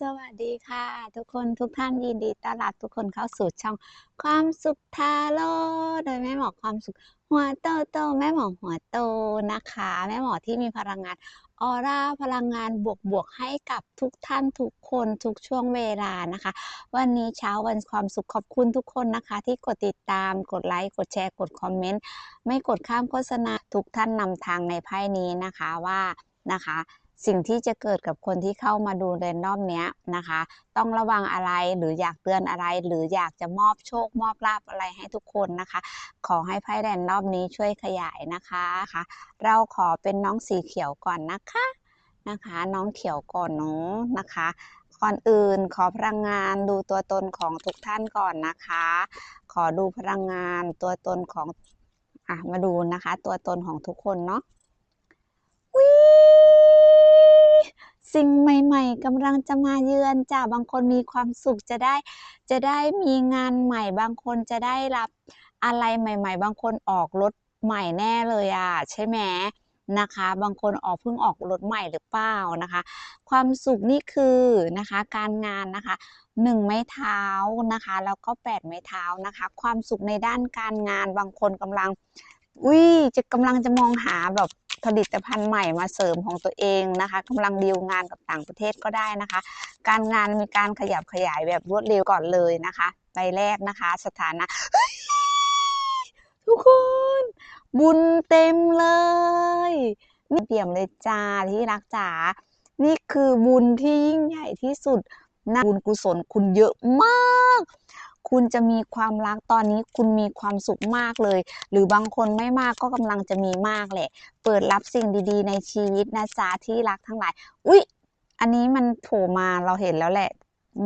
สวัสดีค่ะ ทุกคนทุกท่านยินดีต้อนรับทุกคนเข้าสู่ช่องความสุขทาโร่โดยแม่หมอความสุข หัวโตโตแม่หมอหัวโตนะคะ แม่หมอที่มีพลังงานออร่าพลังงานบวกบวกให้กับทุกท่านทุกคนทุกช่วงเวลานะคะ วันนี้เช้าวันความสุขขอบคุณทุกคนนะคะ ที่กดติดตามกดไลค์กดแชร์กดคอมเมนต์ไม่กดข้ามโฆษณาทุกท่านนำทางในไพ่นี้นะคะว่านะคะ สิ่งที่จะเกิดกับคนที่เข้ามาดูเรนดอมเนี้ยนะคะ ต้องระวังอะไรหรืออยากเตือนอะไร หรืออยากจะมอบโชคมอบลาบอะไรให้ทุกคนนะคะ ขอให้ไพ่แรนดอมนี้ช่วยขยายนะคะค่ะ เราขอเป็นน้องสีเขียวก่อนนะคะนะคะ น้องเขียวก่อนเนาะนะคะก่อนอื่นขอพลังงานดูตัวตนของทุกท่านก่อนนะคะ ขอดูพลังงานตัวตนของอะมาดูนะคะ ตัวตนของทุกคนเนาะวิ สิ่งใหม่ ๆกำลังจะมาเยือนจ้ะบางคนมีความสุขจะได้ จะได้มีงานใหม่ บางคนจะได้รับอะไรใหม่ ๆ บางคนออกรถใหม่แน่เลยอะใช่ไหมนะคะ บางคนออกเพิ่งออกรถใหม่หรือเปล่านะคะ ความสุขนี่คือนะคะการงานนะคะหนึ่งไม้เท้านะคะแล้วก็แปดไม้เท้านะคะ ความสุขในด้านการงานบางคนกำลัง อุ้ยจะกำลังจะมองหาแบบผลิตภัณฑ์ใหม่มาเสริมของตัวเองนะคะกำลังดีลงานกับต่างประเทศก็ได้นะคะ การงานมีการขยับขยายแบบรวดเร็วก่อนเลยนะคะใบแรกนะคะ สถานะทุกคน บุญเต็มเลยนี่เปี่ยมเลยจ้าที่รักจ๋านี่คือบุญที่ยิ่งใหญ่ที่สุดนะบุญกุศลคุณเยอะมาก คุณจะมีความรักตอนนี้คุณมีความสุขมากเลย หรือบางคนไม่มากก็กำลังจะมีมากแหละ เปิดรับสิ่งดีๆ ในชีวิตนะจ๊ะที่รักทั้งหลาย อุ๊ย อันนี้มันโผล่มาเราเห็นแล้วแหละ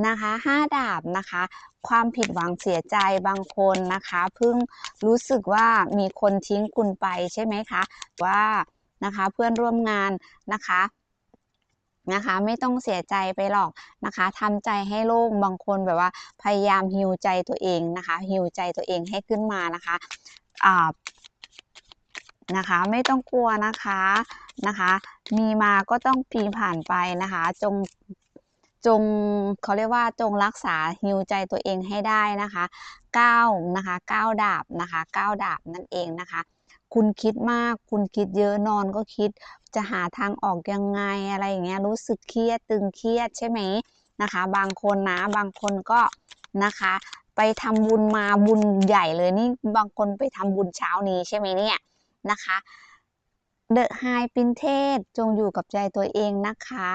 นะคะห้าดาบนะคะ ความผิดหวังเสียใจบางคนนะคะเพิ่งรู้สึกว่ามีคนทิ้งคุณไปใช่ไหมคะ ว่านะคะเพื่อนร่วมงานนะคะ นะคะ ไม่ต้องเสียใจไปหรอกนะคะทำใจให้โล่งบางคนแบบว่าพยายามฮิวใจตัวเองนะคะฮิวใจตัวเองให้ขึ้นมานะคะอ่านะคะไม่ต้องกลัวนะคะนะคะ มีมาก็ต้องปีผ่านไปนะคะ จงจงเขาเรียกว่าจงรักษาฮิวใจตัวเองให้ได้นะคะ9นะคะ9ดาบนะคะ9ดาบนั่นเองนะคะ คุณคิดมากคุณคิดเยอะนอนก็คิด จะหาทางออกยังไงอะไรอย่างเงี้ยรู้สึกเครียดตึงเครียดใช่ไหมนะคะ บางคนนะบางคนก็นะคะ ไปทำบุญมาบุญใหญ่เลยนี่บางคนไปทำบุญเช้านี้ใช่ไหมเนี่ยนะคะเดอะไฮปินเทศจงอยู่กับใจตัวเองนะคะ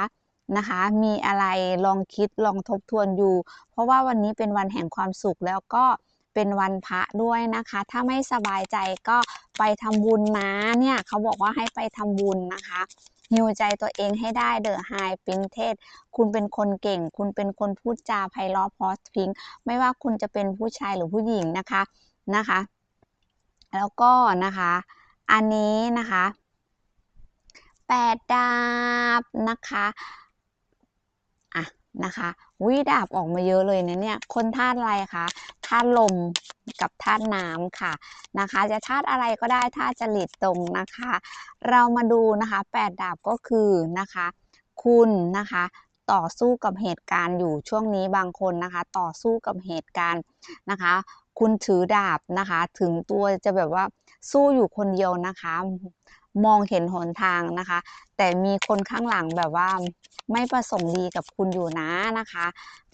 นะคะ มีอะไรลองคิดลองทบทวนอยู่ เพราะว่าวันนี้เป็นวันแห่งความสุขแล้วก็ เป็นวันพระด้วยนะคะ ถ้าไม่สบายใจก็ไปทำบุญนะเนี่ยเขาบอกว่าให้ไปทำบุญนะคะฮิวใจตัวเองให้ได้เดอะไฮปินเทศ คุณเป็นคนเก่ง คุณเป็นคนพูดจาไพเราะพอสพิง ไม่ว่าคุณจะเป็นผู้ชายหรือผู้หญิงนะคะนะคะ แล้วก็นะคะ อันนี้นะคะแปดดาบนะคะอะนะคะ วิดาบออกมาเยอะเลยนะเนี่ย คนธาตุอะไรคะธาตุลมกับธาตุน้ำค่ะนะคะ จะธาตุอะไรก็ได้ธาตุจริตตรงนะคะ เรามาดูนะคะแปดดาบก็คือนะคะ คุณนะคะต่อสู้กับเหตุการณ์อยู่ช่วงนี้บางคนนะคะ ต่อสู้กับเหตุการณ์นะคะ คุณถือดาบนะคะ ถึงตัวจะแบบว่าสู้อยู่คนเดียวนะคะ มองเห็นหนทางนะคะ แต่มีคนข้างหลังแบบว่าไม่ประสงค์ดีกับคุณอยู่นะนะคะ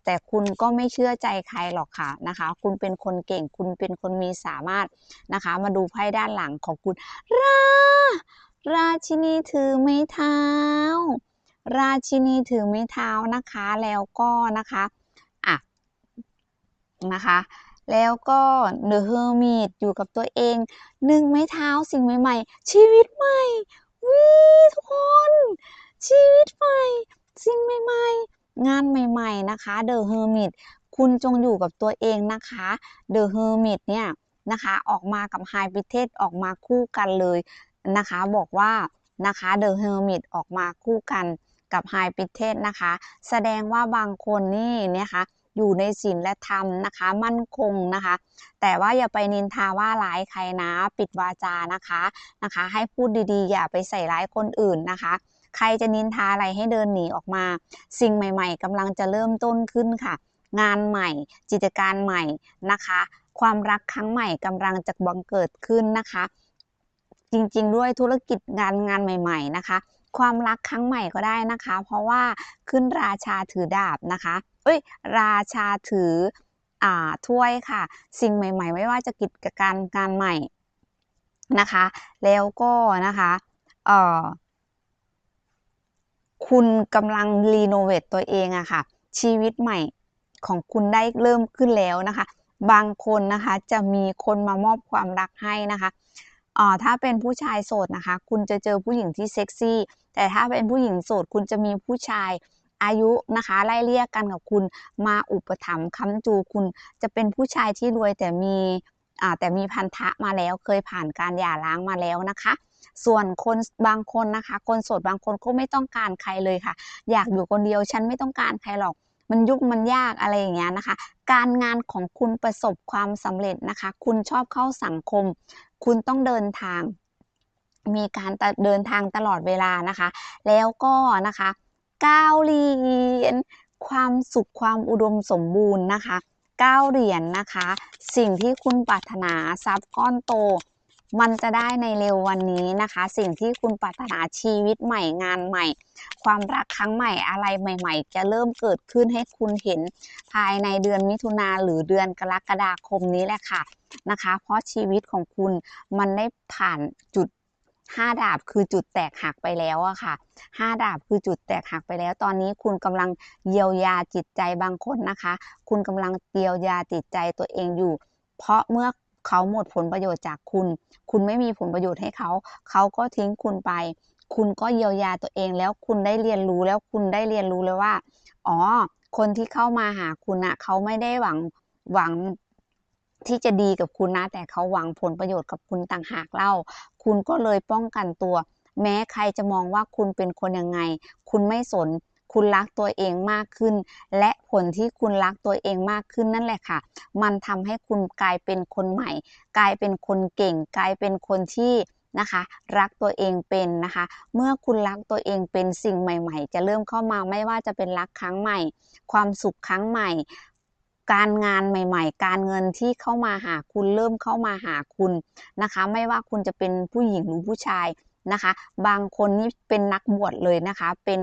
แต่คุณก็ไม่เชื่อใจใครหรอกค่ะนะคะ คุณเป็นคนเก่งคุณเป็นคนมีสามารถนะคะ มาดูไพ่ด้านหลังของคุณ ราราชินีถือไม้เท้า ราชินีถือไม้เท้านะคะแล้วก็นะคะอะนะคะ แล้วก็เดอะเฮอร์มิตอยู่กับตัวเอง หนึ่งไม้เท้าสิ่งใหม่ๆ ชีวิตใหม่วิทุกคน ชีวิตใหม่ สิ่งใหม่ๆ งานใหม่ๆนะคะเดอะเฮอร์มิตคุณจงอยู่กับตัวเองนะคะเดอะเฮอร์มิตเนี่ยนะคะออกมากับไฮพิเทศออกมาคู่กันเลยนะคะบอกว่านะคะเดอะเฮอร์มิตออกมาคู่กันกับไฮพิเทศนะคะ แสดงว่าบางคนนี่เนี่ยค่ะ อยู่ในศีลและธรรมนะคะ มั่นคงนะคะ แต่ว่าอย่าไปนินทาว่าร้ายใครนะ ปิดวาจานะคะนะคะ ให้พูดดีๆ อย่าไปใส่ร้ายคนอื่นนะคะ ใครจะนินทาอะไรให้เดินหนีออกมา สิ่งใหม่ ๆกำลังจะเริ่มต้นขึ้นค่ะ งานใหม่กิจการใหม่นะคะ ความรักครั้งใหม่กำลังจะบังเกิดขึ้นนะคะ จริงๆ ด้วยธุรกิจงานงานใหม่ ๆ นะคะ ความรักครั้งใหม่ก็ได้นะคะ เพราะว่าขึ้นราชาถือดาบนะคะ อ้ยราชาถืออ่าถ้วยค่ะ สิ่งใหม่ ๆ ไม่ว่าจะกิจการงานใหม่นะคะ แล้วก็นะคะเอ่อคุณกำลังรีโนเวทตัวเองอะค่ะ ชีวิตใหม่ของคุณได้เริ่มขึ้นแล้วนะคะ บางคนนะคะจะมีคนมามอบความรักให้นะคะอ่าถ้าเป็นผู้ชายโสดนะคะ คุณจะเจอผู้หญิงที่เซ็กซี่ แต่ถ้าเป็นผู้หญิงโสด คุณจะมีผู้ชาย อายุนะคะไล่เลี่ยกันกับคุณมาอุปถัมภ์ค้ำจูคุณจะเป็นผู้ชายที่รวยแต่มีแต่มีพันธะมาแล้วเคยผ่านการหย่าร้างมาแล้วนะคะ ส่วนคนบางคนนะคะ คนโสดบางคนก็ไม่ต้องการใครเลยค่ะ อยากอยู่คนเดียวฉันไม่ต้องการใครหรอกมันยุ่งมันยากอะไรอย่างเงี้ยนะคะ การงานของคุณประสบความสำเร็จนะคะ คุณชอบเข้าสังคม คุณต้องเดินทาง มีการเดินทางตลอดเวลานะคะ แล้วก็นะคะ ก้าเหรียญความสุขความอุดมสมบูรณ์นะคะก้าเหรียญนะคะ สิ่งที่คุณปรารถนาทรัพย์ก้อนโต มันจะได้ในเร็ววันนี้นะคะ สิ่งที่คุณปรารถนาชีวิตใหม่งานใหม่ ความรักครั้งใหม่อะไรใหม่ ๆ จะเริ่มเกิดขึ้นให้คุณเห็นภายในเดือนมิถุนาหรือเดือนกรกฎาคมนี้แหละค่ะนะคะ เพราะชีวิตของคุณมันได้ผ่านจุด ห้าดาบคือจุดแตกหักไปแล้วอะค่ะห้าดาบคือจุดแตกหักไปแล้ว ตอนนี้คุณกำลังเยียวยาจิตใจบางคนนะคะ คุณกำลังเยียวยาจิตใจตัวเองอยู่ เพราะเมื่อเขาหมดผลประโยชน์จากคุณ คุณไม่มีผลประโยชน์ให้เขา เขาก็ทิ้งคุณไป คุณก็เยียวยาตัวเองแล้วคุณได้เรียนรู้แล้วคุณได้เรียนรู้แล้วว่า อ๋อ คนที่เข้ามาหาคุณนะเขาไม่ได้หวังหวัง ที่จะดีกับคุณนะ แต่เขาหวังผลประโยชน์กับคุณต่างหากเล่า คุณก็เลยป้องกันตัว แม้ใครจะมองว่าคุณเป็นคนยังไง คุณไม่สน คุณรักตัวเองมากขึ้น และผลที่คุณรักตัวเองมากขึ้นนั่นแหละค่ะ มันทำให้คุณกลายเป็นคนใหม่ กลายเป็นคนเก่ง กลายเป็นคนที่นะคะรักตัวเองเป็นนะคะ เมื่อคุณรักตัวเองเป็นสิ่งใหม่ ๆ จะเริ่มเข้ามาไม่ว่าจะเป็นรักครั้งใหม่ ความสุขครั้งใหม่ การงานใหม่ๆ การเงินที่เข้ามาหาคุณเริ่มเข้ามาหาคุณนะคะ ไม่ว่าคุณจะเป็นผู้หญิงหรือผู้ชายนะคะ บางคนนี่เป็นนักบวชเลยนะคะ เป็น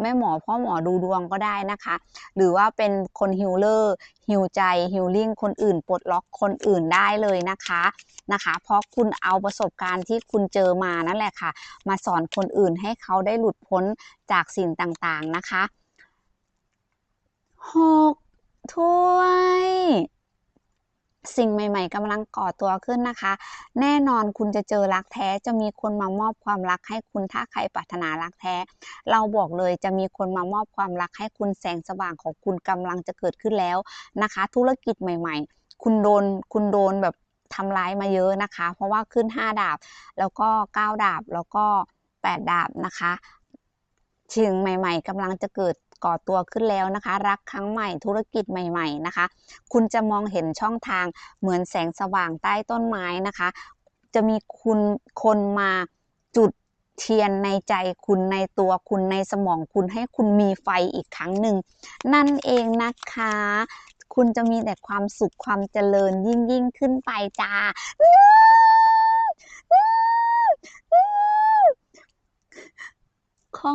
แม่หมอพ่อหมอดูดวงก็ได้นะคะ หรือว่าเป็นคนฮิลเลอร์ฮิลใจฮิลลิ่งคนอื่นปลดล็อกคนอื่นได้เลยนะคะนะคะ เพราะคุณเอาประสบการณ์ที่คุณเจอมานั่นแหละค่ะ มาสอนคนอื่นให้เขาได้หลุดพ้นจากสิ่งต่างๆนะคะหก ถ้วย สิ่งใหม่ ๆกำลังก่อตัวขึ้นนะคะ แน่นอนคุณจะเจอรักแท้จะมีคนมามอบความรักให้คุณถ้าใครปรารถนารักแท้ เราบอกเลยจะมีคนมามอบความรักให้คุณแสงสว่างของคุณกำลังจะเกิดขึ้นแล้วนะคะ ธุรกิจใหม่ ๆ คุณโดนคุณโดนแบบทำร้ายมาเยอะนะคะ เพราะว่าขึ้น 5 ดาบ แล้วก็ 9 ดาบ แล้วก็ 8 ดาบนะคะสิ่งใหม่ ๆกำลังจะเกิด ก่อตัวขึ้นแล้วนะคะ รักครั้งใหม่ธุรกิจใหม่ๆนะคะ คุณจะมองเห็นช่องทางเหมือนแสงสว่างใต้ต้นไม้นะคะ จะมีคุณคนมาจุดเทียนในใจคุณในตัวคุณในสมองคุณให้คุณมีไฟอีกครั้งหนึ่ง นั่นเองนะคะ คุณจะมีแต่ความสุขความเจริญยิ่งยิ่งขึ้นไปจ้าขอ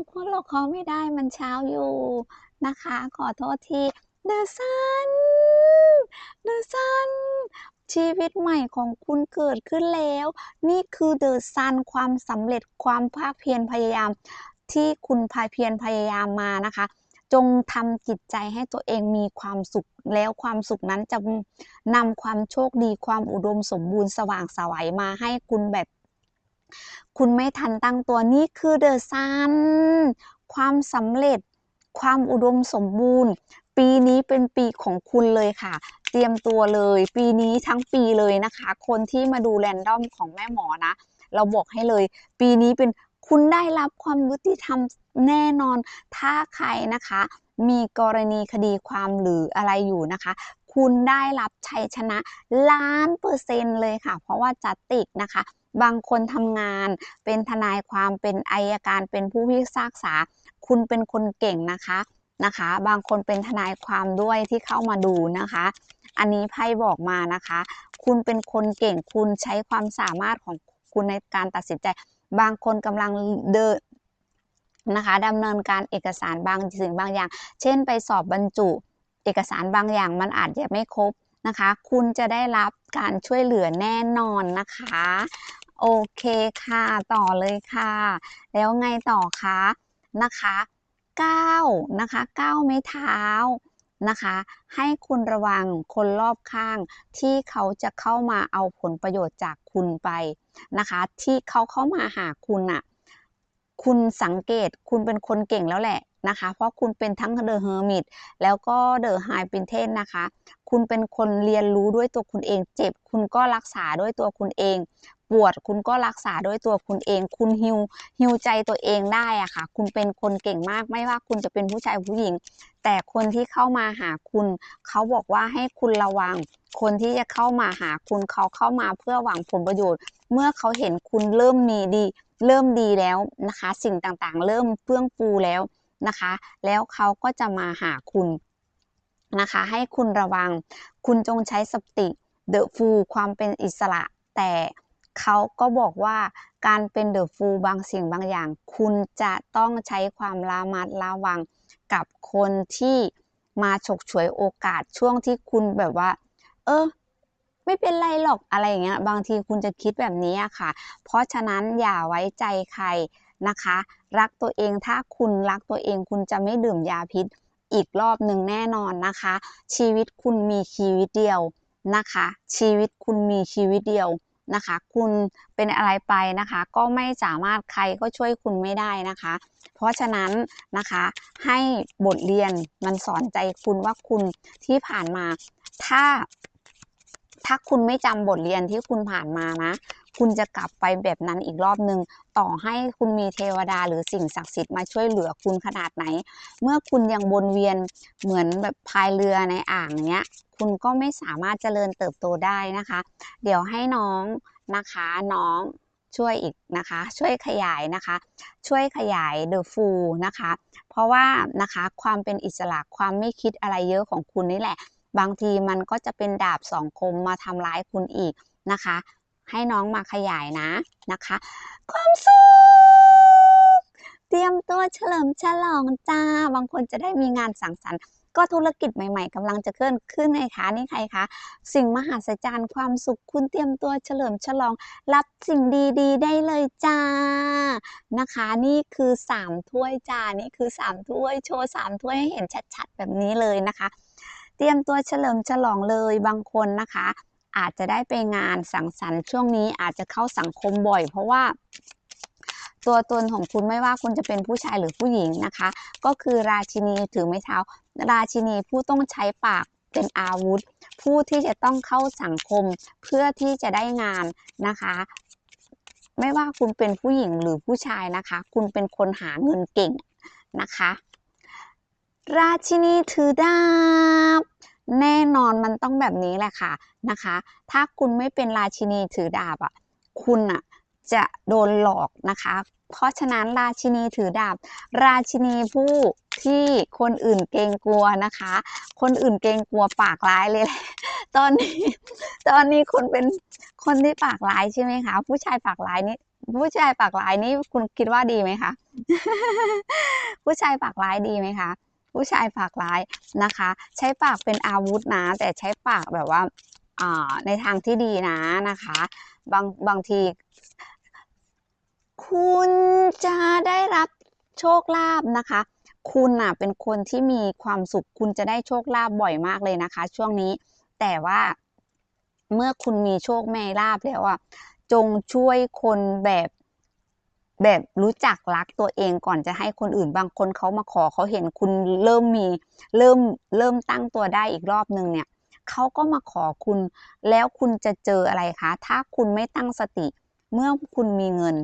ทุกคนเราขอไม่ได้มันเช้าอยู่นะคะ ขอโทษที The Sun The Sun ชีวิตใหม่ของคุณเกิดขึ้นแล้ว นี่คือ The Sun ความสำเร็จความภาคเพียรพยายาม ที่คุณพายเพียรพยายามมานะคะ จงทำจิตใจให้ตัวเองมีความสุขแล้วความสุขนั้นจะนำความโชคดีความอุดมสมบูรณ์สว่างสวัยมาให้คุณแบบ คุณไม่ทันตั้งตัวนี่คือเดอะซันความสำเร็จ ความอุดมสมบูรณ์ ปีนี้เป็นปีของคุณเลยค่ะ เตรียมตัวเลย ปีนี้ทั้งปีเลยนะคะ คนที่มาดูแรนดอมของแม่หมอนะ เราบอกให้เลย ปีนี้เป็นคุณได้รับความยุติธรรมแน่นอน ถ้าใครนะคะ มีกรณีคดีความหรืออะไรอยู่นะคะ คุณได้รับชัยชนะล้านเปอร์เซ็นต์เลยค่ะ เพราะว่าจัตติกนะคะ บางคนทำงาน เป็นทนายความเป็นอายการเป็นผู้พิพากษา คุณเป็นคนเก่งนะคะนะคะ บางคนเป็นทนายความด้วยที่เข้ามาดูนะคะ อันนี้ไพ่บอกมานะคะ คุณเป็นคนเก่งคุณใช้ความสามารถของคุณในการตัดสินใจ บางคนกำลังเดินนะคะดำเนินการเอกสารบางสิ่งบางอย่าง เช่นไปสอบบรรจุเอกสารบางอย่างมันอาจจะไม่ครบนะคะ คุณจะได้รับการช่วยเหลือแน่นอนนะคะ โอเคค่ะ ต่อเลยค่ะ แล้วไงต่อคะนะคะ9นะคะ9ไม้เท้านะคะ ให้คุณระวังคนรอบข้างที่เขาจะเข้ามาเอาผลประโยชน์จากคุณไปนะคะ ที่เขาเข้ามาหาคุณน่ะคุณสังเกตคุณเป็นคนเก่งแล้วแหละนะคะ เพราะคุณเป็นทั้งเดอะเฮอร์มิตแล้วก็เดอะไฮปินเทนนะคะ คุณเป็นคนเรียนรู้ด้วยตัวคุณเอง เจ็บคุณก็รักษาด้วยตัวคุณเอง ปวดคุณก็รักษาด้วยตัวคุณเอง คุณฮิวฮิวใจตัวเองได้อะค่ะ คุณเป็นคนเก่งมากไม่ว่าคุณจะเป็นผู้ชายผู้หญิง แต่คนที่เข้ามาหาคุณ เขาบอกว่าให้คุณระวัง คนที่จะเข้ามาหาคุณเขาเข้ามาเพื่อหวังผลประโยชน์ เมื่อเขาเห็นคุณเริ่มมีดี เริ่มดีแล้วนะคะ สิ่งต่างๆ เริ่มเฟื่องฟูแล้วนะคะ แล้วเขาก็จะมาหาคุณนะคะ ให้คุณระวัง คุณจงใช้สติเดอะฟูความเป็นอิสระแต่ เขาก็บอกว่าการเป็นเดอะฟูบางสิ่งบางอย่าง คุณจะต้องใช้ความระมัดระวังกับคนที่มาฉกฉวยโอกาสช่วงที่คุณแบบว่า เออ ไม่เป็นไรหรอกอะไรอย่างเงี้ย บางทีคุณจะคิดแบบนี้ค่ะ เพราะฉะนั้นอย่าไว้ใจใครนะคะ รักตัวเองถ้าคุณรักตัวเองคุณจะไม่ดื่มยาพิษอีกรอบหนึ่งแน่นอนนะคะ ชีวิตคุณมีชีวิตเดียวนะคะ ชีวิตคุณมีชีวิตเดียว นะคะ คุณเป็นอะไรไปนะคะ ก็ไม่สามารถใครก็ช่วยคุณไม่ได้นะคะ เพราะฉะนั้นนะคะให้บทเรียนมันสอนใจคุณว่าคุณที่ผ่านมาถ้าถ้าคุณไม่จำบทเรียนที่คุณผ่านมานะ คุณจะกลับไปแบบนั้นอีกรอบหนึ่งต่อให้คุณมีเทวดาหรือสิ่งศักดิ์สิทธิ์มาช่วยเหลือคุณขนาดไหน เมื่อคุณยังวนเวียนเหมือนแบบพายเรือในอ่างเนี้ย คุณก็ไม่สามารถเจริญเติบโตได้นะคะ เดี๋ยวให้น้องนะคะน้องช่วยอีกนะคะ ช่วยขยายนะคะ ช่วยขยาย The f o o นะคะ เพราะว่านะคะความเป็นอิสระความไม่คิดอะไรเยอะของคุณนี่แหละ บางทีมันก็จะเป็นดาบสองคมมาทำร้ายคุณอีกนะคะ ให้น้องมาขยายนะนะคะ ความสุขเตรียมตัวเฉลิมฉลองจ้า บางคนจะได้มีงานสังสรรค์ก็ธุรกิจใหม่ๆกำลังจะเคลื่อนขึ้นไงคะนี่ใครคะสิ่งมหัศจรรย์ความสุขคุณเตรียมตัวเฉลิมฉลอง รับสิ่งดีๆ ได้เลยจ้านะคะ นี่คือ 3 ถ้วยจ้านี่คือ 3 ถ้วยโชว์ 3 ถ้วยให้เห็นชัดๆ แบบนี้เลยนะคะ เตรียมตัวเฉลิมฉลองเลยบางคนนะคะ อาจจะได้ไปงานสังสรรค์ช่วงนี้อาจจะเข้าสังคมบ่อย เพราะว่าตัวตนของคุณไม่ว่าคุณจะเป็นผู้ชายหรือผู้หญิงนะคะ ก็คือราชินีถือไม้เท้า ราชินีผู้ต้องใช้ปากเป็นอาวุธ ผู้ที่จะต้องเข้าสังคมเพื่อที่จะได้งานนะคะไม่ว่าคุณเป็นผู้หญิงหรือผู้ชายนะคะ คุณเป็นคนหาเงินเก่งนะคะ ราชินีถือดาบ แน่นอนมันต้องแบบนี้แหละค่ะนะคะ ถ้าคุณไม่เป็นราชินีถือดาบอะคุณอะจะโดนหลอกนะคะ เพราะฉะนั้นราชินีถือดาบ ราชินีผู้ที่คนอื่นเกรงกลัวนะคะ คนอื่นเกรงกลัวปากร้ายเลยแหละตอนนี้ตอนนี้คุณเป็นคนที่ปากร้ายใช่ไหมคะ ผู้ชายปากร้ายนี่ผู้ชายปากร้ายนี่คุณคิดว่าดีไหมคะ ผู้ชายปากร้ายดีไหมคะ ผู้ชายปากร้ายนะคะ ใช้ปากเป็นอาวุธนะ แต่ใช้ปากแบบว่าในทางที่ดีนะนะคะ บางบางที คุณจะได้รับโชคลาภนะคะ คุณน่ะเป็นคนที่มีความสุข คุณจะได้โชคลาภบ่อยมากเลยนะคะ ช่วงนี้แต่ว่าเมื่อคุณมีโชคแม่ลาภแล้วอะจงช่วยคนแบบ แบบรู้จักรักตัวเองก่อนจะให้คนอื่นบางคนเขามาขอเขาเห็นคุณเริ่มมีเริ่มเริ่มตั้งตัวได้อีกรอบหนึ่งเนี่ยเขาก็มาขอคุณแล้วคุณจะเจออะไรคะ ถ้าคุณไม่ตั้งสติ เมื่อคุณมีเงิน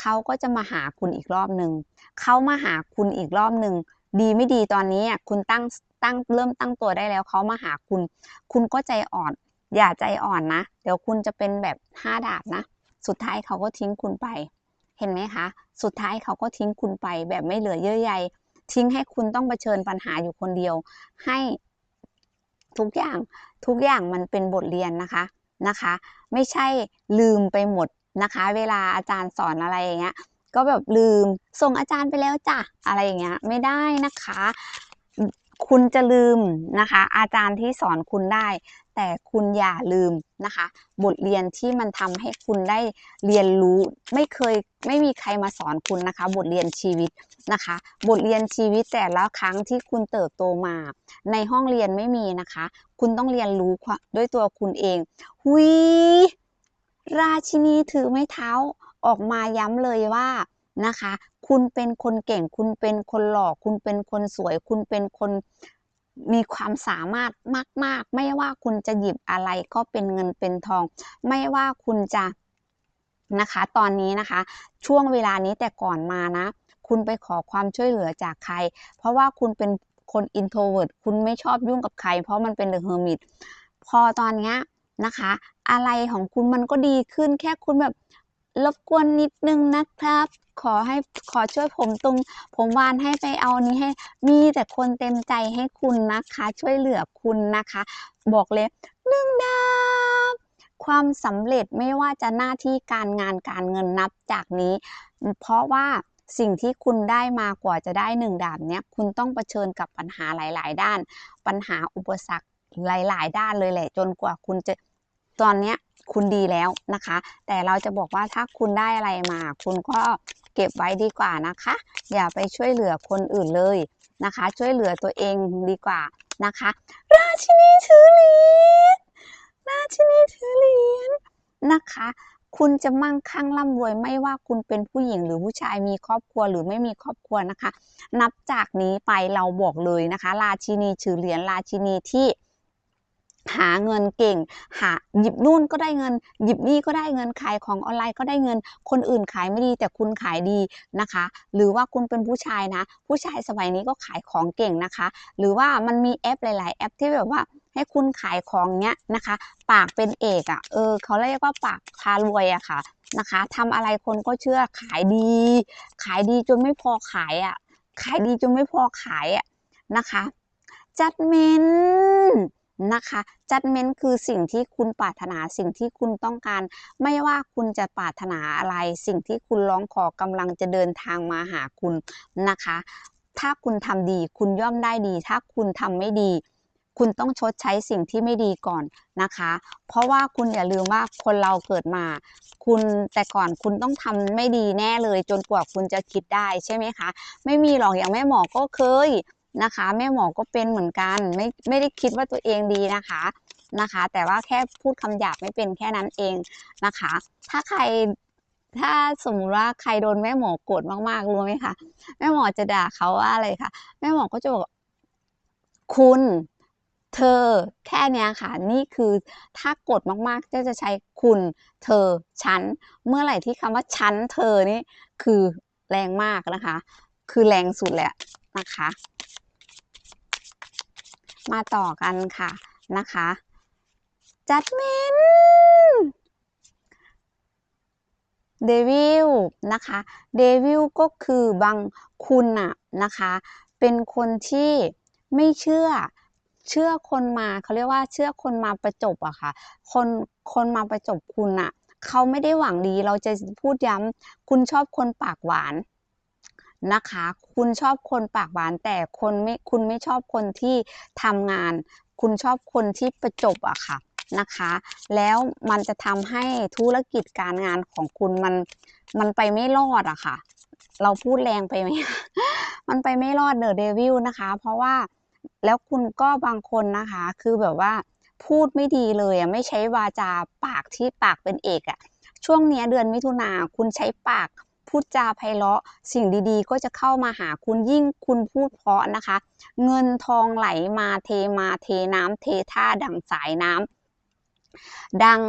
เขาก็จะมาหาคุณอีกรอบหนึ่งเขามาหาคุณอีกรอบหนึ่งดีไม่ดีตอนนี้คุณตั้งตั้งเริ่มตั้งตัวได้แล้วเขามาหาคุณ คุณก็ใจอ่อน อย่าใจอ่อนนะ เดี๋ยวคุณจะเป็นแบบห้าดาบนะ สุดท้ายเขาก็ทิ้งคุณไป เห็นไหมคะ สุดท้ายเขาก็ทิ้งคุณไปแบบไม่เหลือเยื่อใย ทิ้งให้คุณต้องเผชิญปัญหาอยู่คนเดียว ให้ทุกอย่างทุกอย่างมันเป็นบทเรียนนะคะนะคะ ไม่ใช่ลืมไปหมดนะคะ เวลาอาจารย์สอนอะไรอย่างเงี้ยก็แบบลืมส่งอาจารย์ไปแล้วจ้ะอะไรอย่างเงี้ยไม่ได้นะคะ คุณจะลืมนะคะ อาจารย์ที่สอนคุณได้ แต่คุณอย่าลืมนะคะ บทเรียนที่มันทำให้คุณได้เรียนรู้ ไม่เคยไม่มีใครมาสอนคุณนะคะ บทเรียนชีวิตนะคะ บทเรียนชีวิตแต่ละครั้งที่คุณเติบโตมา ในห้องเรียนไม่มีนะคะ คุณต้องเรียนรู้ด้วยตัวคุณเองหุยราชินีถือไม้เท้าออกมาย้ำเลยว่านะคะ คุณเป็นคนเก่ง คุณเป็นคนหล่อ คุณเป็นคนสวย คุณเป็นคน มีความสามารถมาก ๆ ไม่ว่าคุณจะหยิบอะไรก็เป็นเงินเป็นทอง ไม่ว่าคุณจะนะคะ ตอนนี้นะคะ ช่วงเวลานี้แต่ก่อนมานะ คุณไปขอความช่วยเหลือจากใคร เพราะว่าคุณเป็นคนอินโทรเวิร์ดคุณไม่ชอบยุ่งกับใคร เพราะมันเป็นเดอะเฮอร์มิตพอตอนนี้นะคะ อะไรของคุณมันก็ดีขึ้นแค่คุณแบบ รบกวนนิดนึงนะครับ ขอให้ขอช่วยผมตรง ผมวานให้ไปเอานี้ให้ มีแต่คนเต็มใจให้คุณนะคะ ช่วยเหลือคุณนะคะ บอกเลยหนึ่งดาบความสำเร็จไม่ว่าจะหน้าที่การงานการเงินนับจากนี้ เพราะว่าสิ่งที่คุณได้มากว่าจะได้หนึ่งดาบเนี้ยคุณต้องเผชิญกับปัญหาหลาย ๆ ด้าน ปัญหาอุปสรรคหลาย ๆ ด้านเลยแหละ จนกว่าคุณจะตอนเนี้ย คุณดีแล้วนะคะ แต่เราจะบอกว่าถ้าคุณได้อะไรมา คุณก็เก็บไว้ดีกว่านะคะ อย่าไปช่วยเหลือคนอื่นเลยนะคะ ช่วยเหลือตัวเองดีกว่านะคะ ราชินีถือเหรียญราชินีถือเหรียญนะคะคุณจะมั่งคั่งร่ำรวยไม่ว่าคุณเป็นผู้หญิงหรือผู้ชายมีครอบครัวหรือไม่มีครอบครัวนะคะ นับจากนี้ไปเราบอกเลยนะคะ ราชินีถือเหรียญราชินีที่ หาเงินเก่ง หาหยิบนู่นก็ได้เงิน หยิบนี่ก็ได้เงินขายของออนไลน์ก็ได้เงิน คนอื่นขายไม่ดีแต่คุณขายดีนะคะ หรือว่าคุณเป็นผู้ชายนะ ผู้ชายสมัยนี้ก็ขายของเก่งนะคะ หรือว่ามันมีแอปหลาย ๆ แอปที่แบบว่าให้คุณขายของเนี้ยนะคะ ปากเป็นเอกอะ่ะเออเขาเรียกว่าปากพารวยอะค่ะนะคะทำอะไรคนก็เชื่อขายดี ขายดีจนไม่พอขายอะ่ะขายดีจนไม่พอขายอะ่ะนะคะจัดเมน นะคะจัดเมนคือสิ่งที่คุณปรารถนาสิ่งที่คุณต้องการ ไม่ว่าคุณจะปรารถนาอะไร สิ่งที่คุณร้องขอกำลังจะเดินทางมาหาคุณนะคะ ถ้าคุณทำดีคุณย่อมได้ดี ถ้าคุณทำไม่ดี คุณต้องชดใช้สิ่งที่ไม่ดีก่อนนะคะ เพราะว่าคุณอย่าลืมว่าคนเราเกิดมา คุณแต่ก่อนคุณต้องทำไม่ดีแน่เลย จนกว่าคุณจะคิดได้ใช่ไหมคะ ไม่มีหรอกอย่างแม่หมอก็เคย นะคะ แม่หมอก็เป็นเหมือนกันไม่ไม่ได้คิดว่าตัวเองดีนะคะนะคะ แต่ว่าแค่พูดคำหยาบไม่เป็นแค่นั้นเองนะคะ ถ้าใครถ้าสมมติว่าใครโดนแม่หมอโกรธมากๆรู้ไหมคะแม่หมอจะด่าเขาว่าอะไรคะแม่หมอก็จะบอกคุณเธอแค่นี้ค่ะ นี่คือถ้ากดมากๆก็จะใช้คุณเธอฉัน เมื่อไหร่ที่คำว่าฉันเธอนี่คือแรงมากนะคะ คือแรงสุดแหละนะคะ มาต่อกันค่ะนะคะ จัดเมนเดวิลนะคะเดวิลก็คือบางคุณอะนะคะ เป็นคนที่ไม่เชื่อเชื่อคนมาเขาเรียกว่าเชื่อคนมาประจบอะค่ะ คนคนมาประจบคุณอะเขาไม่ได้หวังดี เราจะพูดย้ำคุณชอบคนปากหวาน นะคะ คุณชอบคนปากหวานแต่คนไม่คุณไม่ชอบคนที่ทำงาน คุณชอบคนที่ประจบอะค่ะนะคะ แล้วมันจะทำให้ธุรกิจการงานของคุณมันมันไปไม่รอดอะค่ะ เราพูดแรงไปไหมมันไปไม่รอดเดอะเดวิลนะคะ เพราะว่าแล้วคุณก็บางคนนะคะ คือแบบว่าพูดไม่ดีเลยอะไม่ใช้วาจาปากที่ปากเป็นเอกอะช่วงนี้เดือนมิถุนาคุณใช้ปาก พูดจาไพเราะ สิ่งดีๆ ก็จะเข้ามาหาคุณยิ่งคุณพูดเพราะนะคะ เงินทองไหลมาเทมาเทน้ำเทท่าดังสายน้ำดัง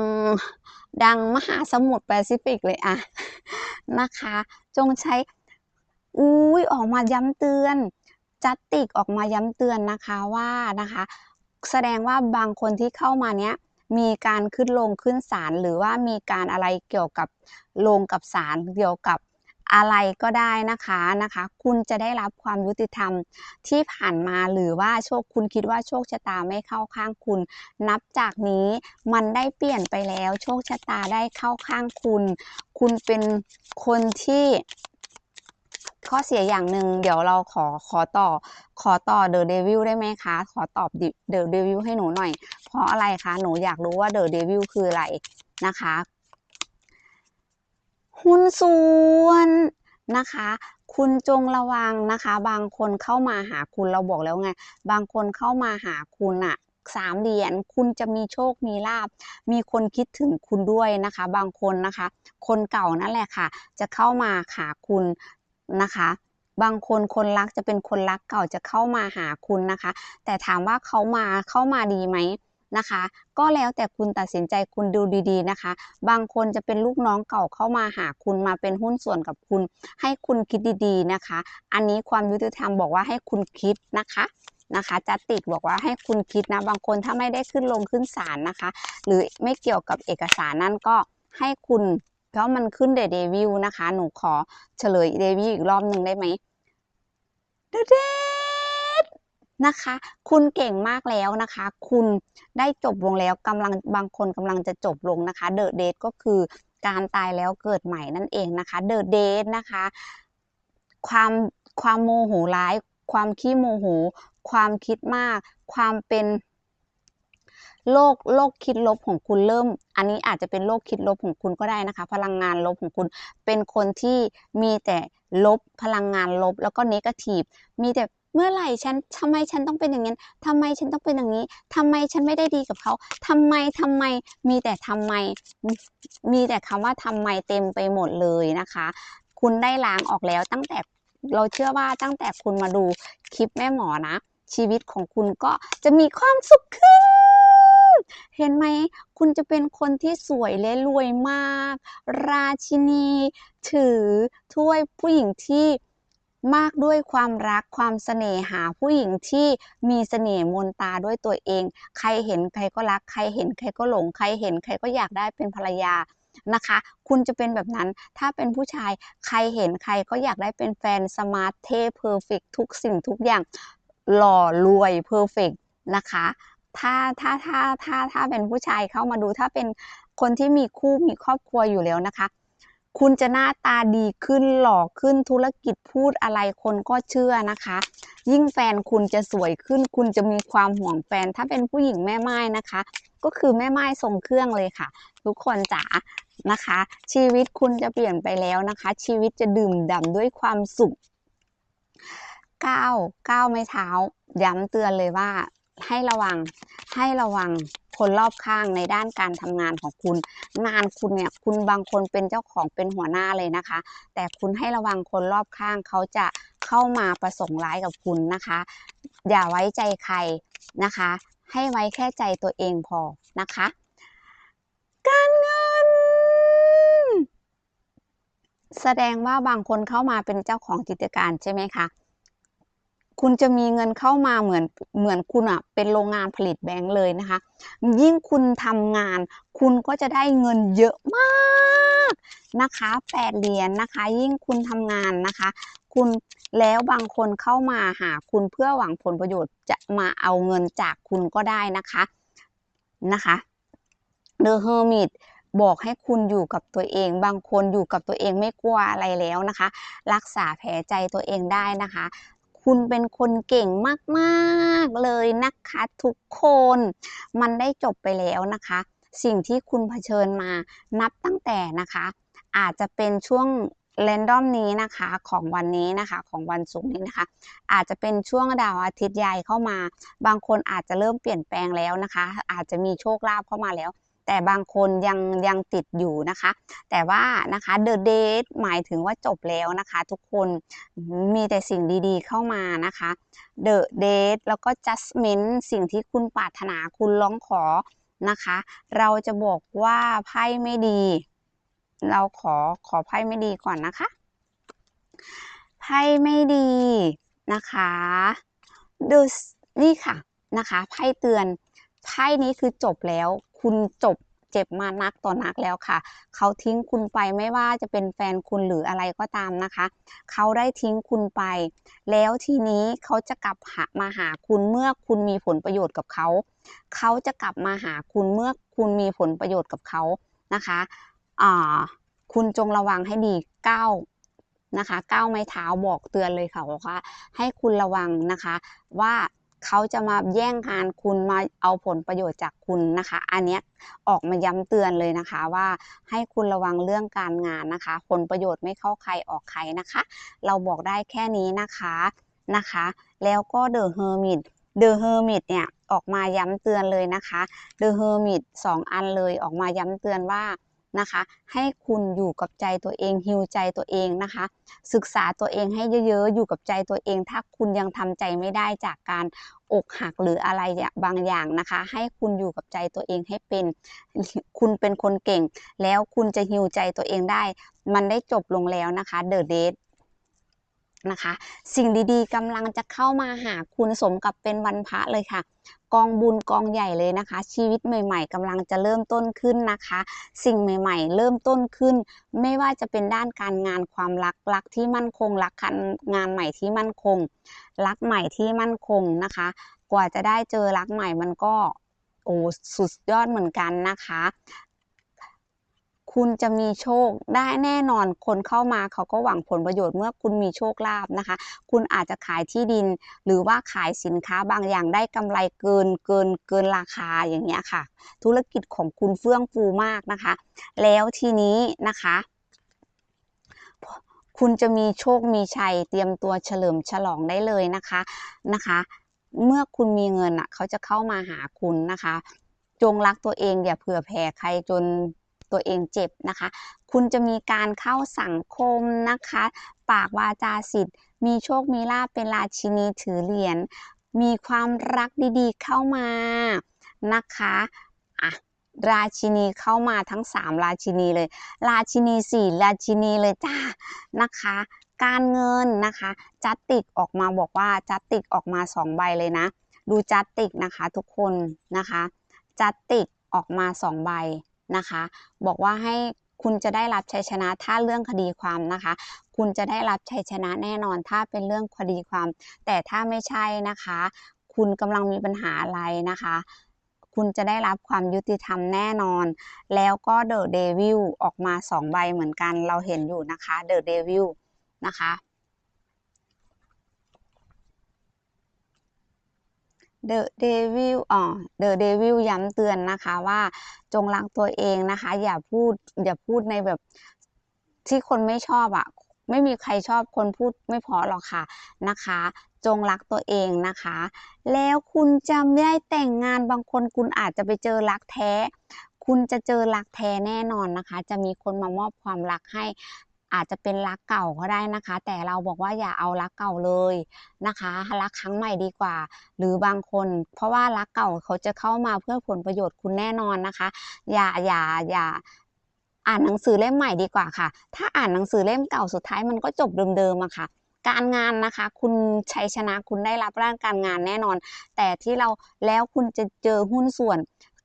ดังมหาสมุทรแปซิฟิกเลยอะนะคะ จงใช้อุ้ยออกมาย้ำเตือน จัดติกออกมาย้ำเตือนนะคะว่านะคะ แสดงว่าบางคนที่เข้ามาเนี้ย มีการขึ้นลงขึ้นศาลหรือว่ามีการอะไรเกี่ยวกับลงกับศาลเกี่ยวกับอะไรก็ได้นะคะนะคะ คุณจะได้รับความยุติธรรมที่ผ่านมาหรือว่าโชคคุณคิดว่าโชคชะตาไม่เข้าข้างคุณ นับจากนี้มันได้เปลี่ยนไปแล้ว โชคชะตาได้เข้าข้างคุณ คุณเป็นคนที่ ข้อเสียอย่างหนึ่งเดี๋ยวเราขอขอต่อขอต่อเดอะเดวิลได้ไหมคะ ขอตอบเดอะเดวิลให้หนูหน่อย เพราะอะไรคะ หนูอยากรู้ว่าเดอะเดวิลคืออะไรนะคะ หุ้นส่วนนะคะคุณจงระวังนะคะ บางคนเข้ามาหาคุณเราบอกแล้วไง บางคนเข้ามาหาคุณอะสามเหรียญคุณจะมีโชคมีลาบ มีคนคิดถึงคุณด้วยนะคะ บางคนนะคะ คนเก่านั่นแหละค่ะ จะเข้ามาหาคุณ นะคะ บางคนคนรักจะเป็นคนรักเก่าจะเข้ามาหาคุณนะคะ แต่ถามว่าเขามาเข้ามาดีไหมนะคะ ก็แล้วแต่คุณตัดสินใจคุณดูดีๆนะคะ บางคนจะเป็นลูกน้องเก่าเข้ามาหาคุณมาเป็นหุ้นส่วนกับคุณ ให้คุณคิดดีๆนะคะ อันนี้ความยุติธรรมบอกว่าให้คุณคิดนะคะนะคะจัดติดบอกว่าให้คุณคิดนะ บางคนถ้าไม่ได้ขึ้นลงขึ้นศาลนะคะ หรือไม่เกี่ยวกับเอกสารนั่นก็ให้คุณ เพราะมันขึ้นเดเดวิลนะคะ หนูขอเฉลยเดวิลอีกรอบหนึ่งได้ไหมเดเดนะคะ คุณเก่งมากแล้วนะคะ คุณได้จบลงแล้วกำลังบางคนกำลังจะจบลงนะคะเดอะเดทก็คือการตายแล้วเกิดใหม่นั่นเองนะคะเดอะเดทนะคะ ความความโมโหร้าย ความขี้โมโห ความคิดมาก ความเป็น โลกโลกคิดลบของคุณเริ่ม อันนี้อาจจะเป็นโลกคิดลบของคุณก็ได้นะคะ พลังงานลบของคุณเป็นคนที่มีแต่ลบพลังงานลบแล้วก็เนกาทีฟมีแต่เมื่อไหร่ฉันทำไมฉันต้องเป็นอย่างนั้นทำไมฉันต้องเป็นอย่างนี้ทำไมฉันไม่ได้ดีกับเขาทำไมทำไมมีแต่ทำไม มีแต่คำว่าทำไมเต็มไปหมดเลยนะคะ คุณได้ล้างออกแล้วตั้งแต่เราเชื่อว่าตั้งแต่คุณมาดูคลิปแม่หมอนะ ชีวิตของคุณก็จะมีความสุขขึ้น เห็นไหม คุณจะเป็นคนที่สวยและรวยมาก ราชินี ถือถ้วยผู้หญิงที่มากด้วยความรักความเสน่หาผู้หญิงที่มีเสน่ห์มนตาด้วยตัวเอง ใครเห็นใครก็รัก ใครเห็นใครก็หลง ใครเห็นใครก็อยากได้เป็นภรรยานะคะ คุณจะเป็นแบบนั้น ถ้าเป็นผู้ชายใครเห็นใครก็อยากได้เป็นแฟนสมาร์ทเท่เพอร์เฟกทุกสิ่งทุกอย่างหล่อรวยเพอร์เฟกนะคะ ถ้าถ้าถ้าถ้าถ้าเป็นผู้ชายเข้ามาดู ถ้าเป็นคนที่มีคู่มีครอบครัวอยู่แล้วนะคะ คุณจะหน้าตาดีขึ้นหล่อขึ้นธุรกิจพูดอะไรคนก็เชื่อนะคะ ยิ่งแฟนคุณจะสวยขึ้น คุณจะมีความห่วงแฟน ถ้าเป็นผู้หญิงแม่ไม้นะคะ ก็คือแม่ไม้ทรงเครื่องเลยค่ะ ทุกคนจ๋านะคะ ชีวิตคุณจะเปลี่ยนไปแล้วนะคะ ชีวิตจะดื่มด่ำด้วยความสุขก้าวก้าวไม่เท้าย้ำเตือนเลยว่า ให้ระวังให้ระวังคนรอบข้างในด้านการทำงานของคุณ งานคุณเนี่ยคุณบางคนเป็นเจ้าของเป็นหัวหน้าเลยนะคะ แต่คุณให้ระวังคนรอบข้างเขาจะเข้ามาประสงค์ร้ายกับคุณนะคะ อย่าไว้ใจใครนะคะ ให้ไว้แค่ใจตัวเองพอนะคะ การเงิน แสดงว่าบางคนเข้ามาเป็นเจ้าของกิจการใช่ไหมคะ คุณจะมีเงินเข้ามาเหมือนเหมือนคุณอะเป็นโรงงานผลิตแบงค์เลยนะคะ ยิ่งคุณทำงาน คุณก็จะได้เงินเยอะมากนะคะแปดเหรียญนะคะ ยิ่งคุณทำงานนะคะ คุณแล้วบางคนเข้ามาหาคุณเพื่อหวังผลประโยชน์จะมาเอาเงินจากคุณก็ได้นะคะนะคะ The Hermit บอกให้คุณอยู่กับตัวเอง บางคนอยู่กับตัวเองไม่กลัวอะไรแล้วนะคะ รักษาแผลใจตัวเองได้นะคะ คุณเป็นคนเก่งมากๆเลยนะคะทุกคน มันได้จบไปแล้วนะคะ สิ่งที่คุณเผชิญมานับตั้งแต่นะคะ อาจจะเป็นช่วงเรนดอมนี้นะคะของวันนี้นะคะของวันศุกร์นี้นะคะ อาจจะเป็นช่วงดาวอาทิตย์ย้ายเข้ามา บางคนอาจจะเริ่มเปลี่ยนแปลงแล้วนะคะ อาจจะมีโชคลาภเข้ามาแล้ว แต่บางคนยังยังติดอยู่นะคะ แต่ว่านะคะ The Date หมายถึงว่าจบแล้วนะคะ ทุกคนมีแต่สิ่งดีๆเข้ามานะคะ The Date แล้วก็ Judgment สิ่งที่คุณปรารถนาคุณร้องขอนะคะ เราจะบอกว่าไพ่ไม่ดี เราขอขอไพ่ไม่ดีก่อนนะคะ ไพ่ไม่ดีนะคะดูนี่ค่ะนะคะไพ่เตือนไพ่นี้คือจบแล้ว คุณจบเจ็บมานักต่อนักแล้วค่ะ เขาทิ้งคุณไปไม่ว่าจะเป็นแฟนคุณหรืออะไรก็ตามนะคะ เขาได้ทิ้งคุณไป แล้วทีนี้เขาจะกลับหามาหาคุณเมื่อคุณมีผลประโยชน์กับเขา เขาจะกลับมาหาคุณเมื่อคุณมีผลประโยชน์กับเขานะคะอ่าคุณจงระวังให้ดีก้าวนะคะก้าวไม้เท้าบอกเตือนเลยค่ะว่าให้คุณระวังนะคะว่า เขาจะมาแย่งงานคุณมาเอาผลประโยชน์จากคุณนะคะ อันนี้ออกมาย้ำเตือนเลยนะคะว่าให้คุณระวังเรื่องการงานนะคะ ผลประโยชน์ไม่เข้าใครออกใครนะคะ เราบอกได้แค่นี้นะคะนะคะ แล้วก็ The Hermit The Hermit เนี่ยออกมาย้ำเตือนเลยนะคะ The Hermit สองอันเลยออกมาย้ำเตือนว่า นะคะ ให้คุณอยู่กับใจตัวเองฮิวใจตัวเองนะคะ ศึกษาตัวเองให้เยอะๆ อยู่กับใจตัวเอง ถ้าคุณยังทำใจไม่ได้จากการอกหักหรืออะไรบางอย่างนะคะ ให้คุณอยู่กับใจตัวเองให้เป็น คุณเป็นคนเก่ง แล้วคุณจะฮิวใจตัวเองได้ มันได้จบลงแล้วนะคะ The Date นะคะ สิ่งดีๆกำลังจะเข้ามาหาคุณสมกับเป็นวันพระเลยค่ะ กองบุญกองใหญ่เลยนะคะ ชีวิตใหม่ ๆกำลังจะเริ่มต้นขึ้นนะคะ สิ่งใหม่ ๆ เริ่มต้นขึ้น ไม่ว่าจะเป็นด้านการงานความรักรักที่มั่นคงรักการงานใหม่ที่มั่นคง รักใหม่ที่มั่นคงนะคะ กว่าจะได้เจอรักใหม่มันก็โอ้สุดยอดเหมือนกันนะคะ คุณจะมีโชคได้แน่นอนคนเข้ามาเขาก็หวังผลประโยชน์เมื่อคุณมีโชคลาภนะคะ คุณอาจจะขายที่ดิน หรือว่าขายสินค้าบางอย่างได้กำไรเกินเกินเกินราคาอย่างเงี้ยค่ะ ธุรกิจของคุณเฟื่องฟูมากนะคะ แล้วทีนี้นะคะคุณจะมีโชคมีชัยเตรียมตัวเฉลิมฉลองได้เลยนะคะนะคะ เมื่อคุณมีเงินอะเขาจะเข้ามาหาคุณนะคะ จงรักตัวเองอย่าเผื่อแผ่ใครจน ตัวเองเจ็บนะคะ คุณจะมีการเข้าสังคมนะคะ ปากวาจาสิทธิ์ มีโชคมีลาภเป็นราชินีถือเหรียญ มีความรักดีๆเข้ามานะคะอะราชินีเข้ามาทั้ง 3 ราชินีเลย ราชินี4ราชินีเลยจ้านะคะ การเงินนะคะจัตติกออกมาบอกว่าจัตติกออกมา 2 ใบเลยนะ ดูจัตติกนะคะทุกคนนะคะ จัตติกออกมา 2 ใบ นะคะ บอกว่าให้คุณจะได้รับชัยชนะถ้าเรื่องคดีความนะคะ คุณจะได้รับชัยชนะแน่นอนถ้าเป็นเรื่องคดีความ แต่ถ้าไม่ใช่นะคะ คุณกำลังมีปัญหาอะไรนะคะ คุณจะได้รับความยุติธรรมแน่นอน แล้วก็เดอะเดวิลออกมา2ใบเหมือนกันเราเห็นอยู่นะคะเดอะเดวิลนะคะ The Devil อ๋อ The Devil ย้ำเตือนนะคะว่าจงรักตัวเองนะคะ อย่าพูดอย่าพูดในแบบที่คนไม่ชอบอะ่ะ ไม่มีใครชอบคนพูดไม่พอหรอกค่ะนะคะ จงรักตัวเองนะคะ แล้วคุณจะไม่ได้แต่งงานบางคนคุณอาจจะไปเจอรักแท้ คุณจะเจอรักแท้แน่นอนนะคะ จะมีคนมามอบความรักให้ อาจจะเป็นรักเก่าก็ได้นะคะ แต่เราบอกว่าอย่าเอารักเก่าเลยนะคะรักครั้งใหม่ดีกว่า หรือบางคน เพราะว่ารักเก่าเขาจะเข้ามาเพื่อผลประโยชน์คุณแน่นอนนะคะ อย่าอย่าอย่าอ่านหนังสือเล่มใหม่ดีกว่าค่ะ ถ้าอ่านหนังสือเล่มเก่าสุดท้ายมันก็จบเดิมๆอะค่ะการงานนะคะ คุณชัยชนะคุณได้รับด้านการงานแน่นอน แต่ที่เราแล้วคุณจะเจอหุ้นส่วน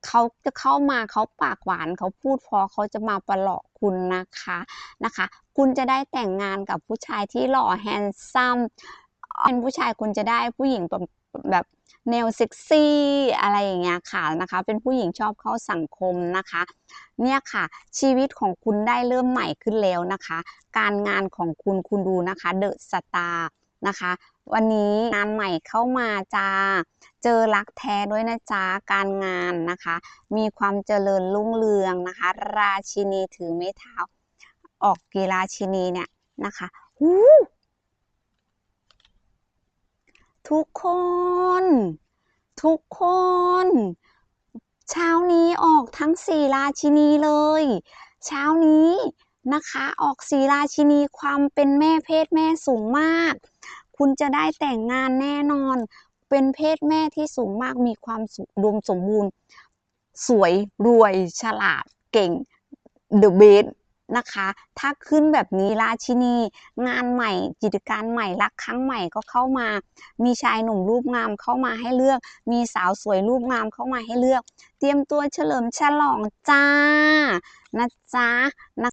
เขาจะเข้ามาเขาปากหวานเขาพูดพอเขาจะมาประหลอกคุณนะคะนะคะ คุณจะได้แต่งงานกับผู้ชายที่หล่อแฮนซัมเป็นผู้ชายคุณจะได้ผู้หญิงแบบแบบแนวเซ็กซี่อะไรอย่างเงี้ยค่ะนะคะ เป็นผู้หญิงชอบเข้าสังคมนะคะ เนี่ยค่ะ ชีวิตของคุณได้เริ่มใหม่ขึ้นแล้วนะคะ การงานของคุณคุณดูนะคะเดอะสตาร์ นะคะ วันนี้งานใหม่เข้ามาจ้า เจอรักแท้ด้วยนะจ๊ะการงานนะคะ มีความเจริญรุ่งเรืองนะคะ ราชินีถือไม้เท้า ออกกีราชินีเนี่ยนะคะหูทุกคน ทุกคน เช้านี้ออกทั้งสี่ราชินีเลย เช้านี้ นะคะ ออกสีราชินีความเป็นแม่เพศแม่สูงมาก คุณจะได้แต่งงานแน่นอน เป็นเพศแม่ที่สูงมากมีความรวมสมบูรณ์ สวยรวยฉลาดเก่งเดอะเบสนะคะ ถ้าขึ้นแบบนี้ราชินี งานใหม่กิจการใหม่รักครั้งใหม่ก็เข้ามา มีชายหนุ่มรูปงามเข้ามาให้เลือก มีสาวสวยรูปงามเข้ามาให้เลือก เตรียมตัวเฉลิมฉลองจ้า นะจ๊ะนะ